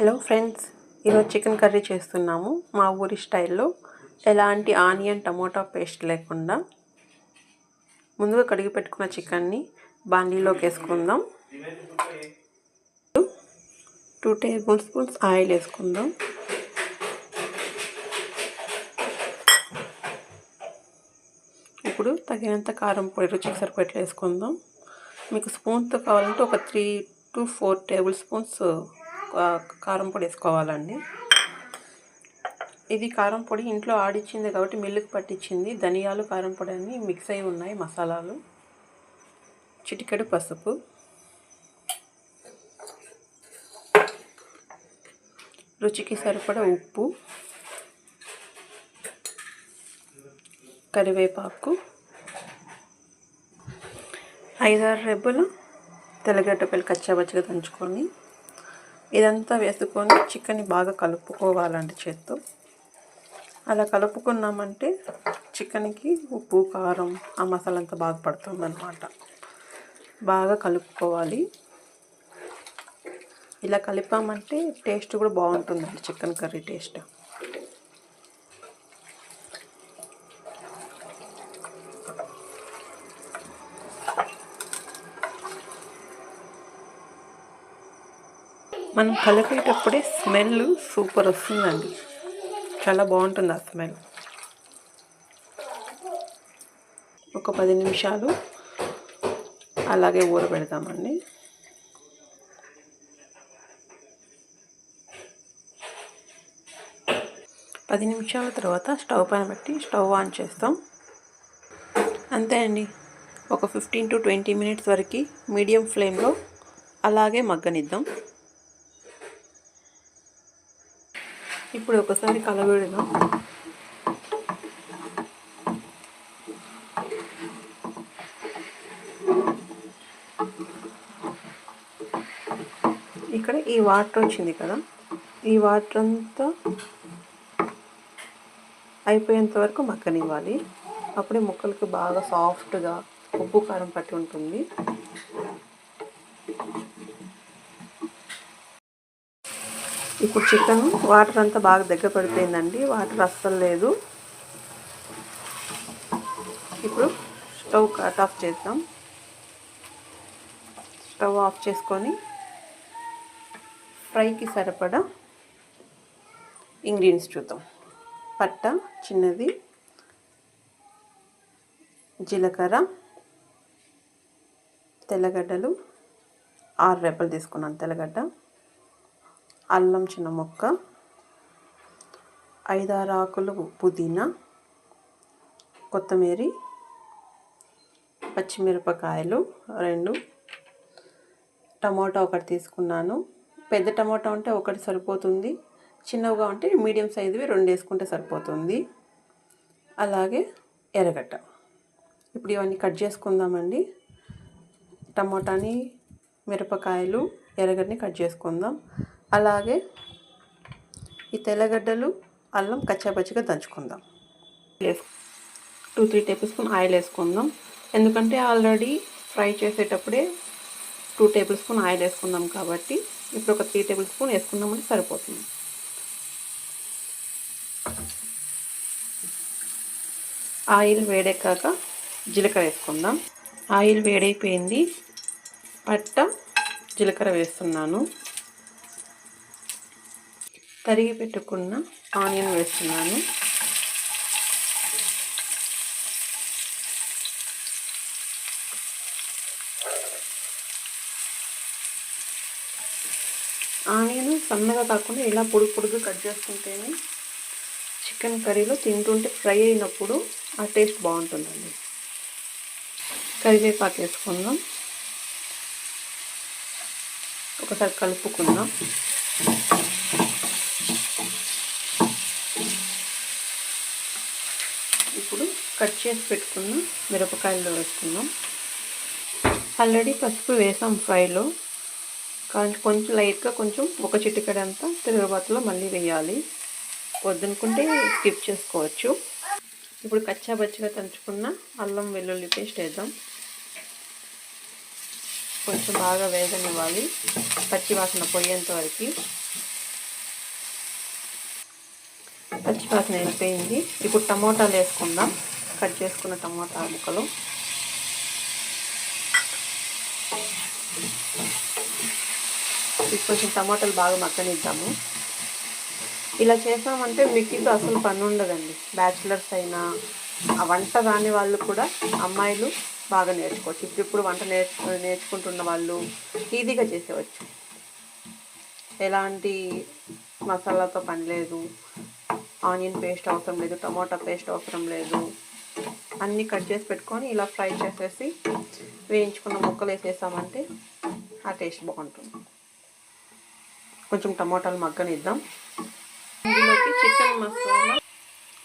Hello friends ఈరోజు chicken curry చేస్తున్నాము. మా ఊరి స్టైల్లో ఎలాంటి ఆనియన్ టమోటా పేస్ట్ లేకుండా ముందుగా కడిగి పెట్టుకున్న చికెన్ని బాండీలోకి వేసుకుందాం. టూ టేబుల్ స్పూన్స్ ఆయిల్ వేసుకుందాం. ఇప్పుడు తగినంత కారం పొడి రుచికి సరిపట్లు వేసుకుందాం. మీకు స్పూన్తో కావాలంటే ఒక three to four tablespoons కారం పొడి వేసుకోవాలండి. ఇది కారం పొడి ఇంట్లో ఆడిచ్చింది కాబట్టి మిల్లుకు పట్టించింది ధనియాలు కారం పొడి అన్నీ మిక్స్ అయి ఉన్నాయి మసాలాలు. చిటికెడు పసుపు. రుచికి సరిపడా ఉప్పు. కరివేపాకు. ఐదారు రెబ్బలు తెల్లగడ్డపల్లి కచ్చాబచ్చగా దంచుకొని ఇదంతా వేసుకొని చికెన్ని బాగా కలుపుకోవాలండి చేత్తో. అలా కలుపుకున్నామంటే చికెన్కి ఉప్పు కారం ఆ మసాలా అంతా బాగా పడుతుందన్నమాట. బాగా కలుపుకోవాలి. ఇలా కలిపామంటే టేస్ట్ కూడా బాగుంటుందండి చికెన్ కర్రీ టేస్ట్. మనం కలిపేటప్పుడే స్మెల్ సూపర్ వస్తుందండి. చాలా బాగుంటుంది ఆ స్మెల్. ఒక పది నిమిషాలు అలాగే ఊరబెడతామండి. పది నిమిషాల తర్వాత స్టవ్ పైన పెట్టి స్టవ్ ఆన్ చేస్తాం. అంతే అండి. ఒక ఫిఫ్టీన్ టు ట్వంటీ మినిట్స్ వరకు మీడియం ఫ్లేమ్లో అలాగే మగ్గనిద్దాం. ఇప్పుడు ఒకసారి కలబెడదాం ఇక్కడ ఈ వాటర్ వచ్చింది కదా ఈ వాటర్ అంతా అయిపోయేంత వరకు మక్కనివ్వాలి అప్పుడే ముక్కలకి బాగా సాఫ్ట్గా ఉప్పు కారం పట్టి ఉంటుంది. ఇప్పుడు చికెన్ వాటర్ అంతా బాగా దగ్గర పడిపోయిందండి. వాటర్ అస్సలు లేదు. ఇప్పుడు స్టవ్ కట్ ఆఫ్ చేద్దాం. స్టవ్ ఆఫ్ చేసుకొని ఫ్రైకి సరిపడా ఇంగ్రీడియంట్స్ చూద్దాం. పట్ట చిన్నది జీలకర్ర తెల్లగడ్డలు ఆరు రెప్పలు తీసుకున్నాను తెల్లగడ్డ. అల్లం చిన్న మొక్క ఐదారు ఆకులు పుదీనా కొత్తిమీర పచ్చిమిరపకాయలు రెండు. టమాటా ఒకటి తీసుకున్నాను. పెద్ద టమాటా ఉంటే ఒకటి సరిపోతుంది. చిన్నగా ఉంటే మీడియం సైజువి రెండు వేసుకుంటే సరిపోతుంది. అలాగే ఎర్రగడ్డ. ఇప్పుడు ఇవన్నీ కట్ చేసుకుందామండి. టమాటాని మిరపకాయలు ఎర్రగడ్డని కట్ చేసుకుందాం. అలాగే ఈ తెల్లగడ్డలు అల్లం కచ్చాపచ్చిగా దంచుకుందాం. Two three tablespoon oil వేసుకుందాం. ఎందుకంటే ఆల్రెడీ ఫ్రై చేసేటప్పుడే టూ టేబుల్ స్పూన్ ఆయిల్ వేసుకుందాం కాబట్టి ఇప్పుడు ఒక త్రీ టేబుల్ స్పూన్ వేసుకుందామని సరిపోతుంది. ఆయిల్ వేడెక్కాక జీలకర్ర వేసుకుందాం. ఆయిల్ వేడైపోయింది. పట్ట జీలకర్ర వేస్తున్నాను. తరిగి పెట్టుకున్న ఆనియన్ వేస్తున్నాను. ఆనియన్ సన్నగా కాకుండా ఇలా పొడి పొడుగు కట్ చేసుకుంటేనే చికెన్ కర్రీలో తింటుంటే ఫ్రై అయినప్పుడు ఆ టేస్ట్ బాగుంటుందండి. కరివేపాకు వేసుకుందాం. ఒకసారి కలుపుకుందాం ఇప్పుడు కట్ చేసి పెట్టుకున్న మిరపకాయలు వేసుకుందాం ఆల్రెడీ పసుపు వేసాం ఫ్రైలో. కానీ కొంచెం లైట్గా కొంచెం ఒక చిటికడంతా తిరుగుబాతులో మళ్ళీ వేయాలి. వద్దనుకుంటే స్కిప్ చేసుకోవచ్చు. ఇప్పుడు కచ్చా బచ్చిగా తంచుకున్న అల్లం వెల్లుల్లి పేస్ట్ వేద్దాం. కొంచెం బాగా వేగనివ్వాలి పచ్చివాసన పోయేంత వరకు. పచ్చివాసన వెళ్ళిపోయింది ఇప్పుడు టమోటాలు వేసుకుందాం. కట్ చేసుకున్న టమాటా ముక్కలు. ఇప్పుడు కొంచెం టమాటాలు బాగా మక్కనిద్దాము ఇలా చేసామంటే మిక్కితో అసలు పని ఉండదండి. బ్యాచిలర్స్ అయినా ఆ వంట కాని వాళ్ళు కూడా అమ్మాయిలు బాగా నేర్చుకోవచ్చు. ఇప్పుడు ఇప్పుడు వంట నేర్చు నేర్చుకుంటున్న వాళ్ళు ఈజీగా చేసేవచ్చు. ఎలాంటి మసాలాతో పని లేదు. ఆనియన్ పేస్ట్ అవసరం లేదు టమాటా పేస్ట్ అవసరం లేదు. అన్నీ కట్ చేసి పెట్టుకొని ఇలా ఫ్రై చేసేసి వేయించుకున్న ముక్కలు వేసేసామంటే ఆ టేస్ట్ బాగుంటుంది. కొంచెం టమాటాలు మగ్గనిద్దాం. ఇందులోకి చికెన్ మసాలా.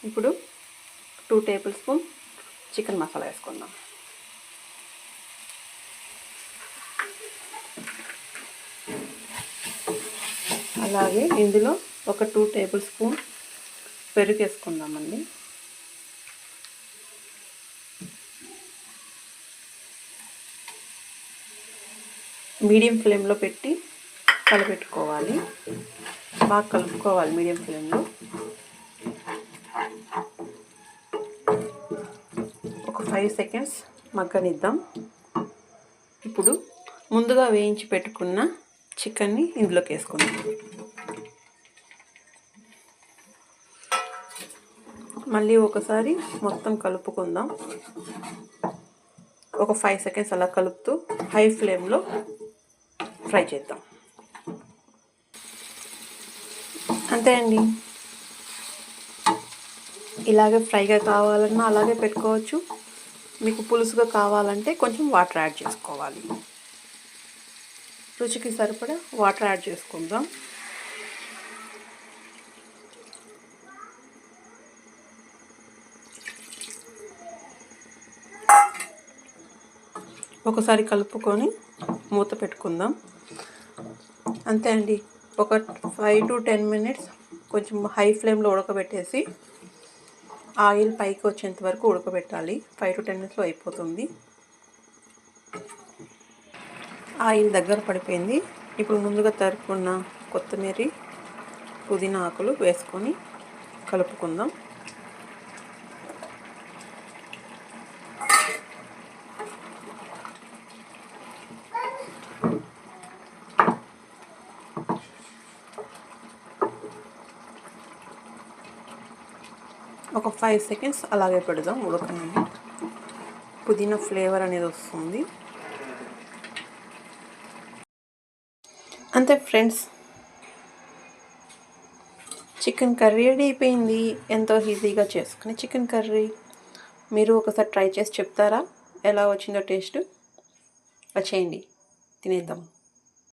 ఇప్పుడు two tablespoon chicken masala వేసుకుందాం. అలాగే ఇందులో ఒక టూ టేబుల్ స్పూన్ పెరుగు వేసుకుందామండి. మీడియం ఫ్లేమ్లో పెట్టి కలపెట్టుకోవాలి. బాగా కలుపుకోవాలి మీడియం ఫ్లేమ్లో. ఒక ఫైవ్ సెకండ్స్ మగ్గనిద్దాం. ఇప్పుడు ముందుగా వేయించి పెట్టుకున్న చికెన్ని ఇందులోకి వేసుకుందాం. మళ్ళీ ఒకసారి మొత్తం కలుపుకుందాం. ఒక ఫైవ్ సెకండ్స్ అలా కలుపుతూ హై ఫ్లేమ్లో ఫ్రై చేద్దాం. అంతే అండి. ఇలాగే ఫ్రైగా కావాలన్నా అలాగే పెట్టుకోవచ్చు. మీకు పులుసుగా కావాలంటే కొంచెం వాటర్ యాడ్ చేసుకోవాలి. రుచికి సరిపడా వాటర్ యాడ్ చేసుకుందాం. ఒకసారి కలుపుకొని మూత పెట్టుకుందాం. అంతే అండి. ఒక ఫైవ్ టు టెన్ మినిట్స్ కొంచెం హై ఫ్లేమ్లో ఉడకబెట్టేసి ఆయిల్ పైకి వచ్చేంత వరకు ఉడకబెట్టాలి. ఫైవ్ టు టెన్ మినిట్స్లో అయిపోతుంది. ఆయిల్ దగ్గర పడిపోయింది. ఇప్పుడు ముందుగా తరుపున్న కొత్తిమీర పుదీనా ఆకులు వేసుకొని కలుపుకుందాం. ఒక ఫైవ్ సెకండ్స్ అలాగే పెడదాం ఉడకనండి. పుదీనా ఫ్లేవర్ అనేది వస్తుంది. అంతే ఫ్రెండ్స్ చికెన్ కర్రీ రెడీ అయిపోయింది. ఎంతో ఈజీగా చేసుకుని చికెన్ కర్రీ మీరు ఒకసారి ట్రై చేసి చెప్తారా? ఎలా వచ్చిందో టేస్ట్ వచ్చేయండి తినేద్దాం.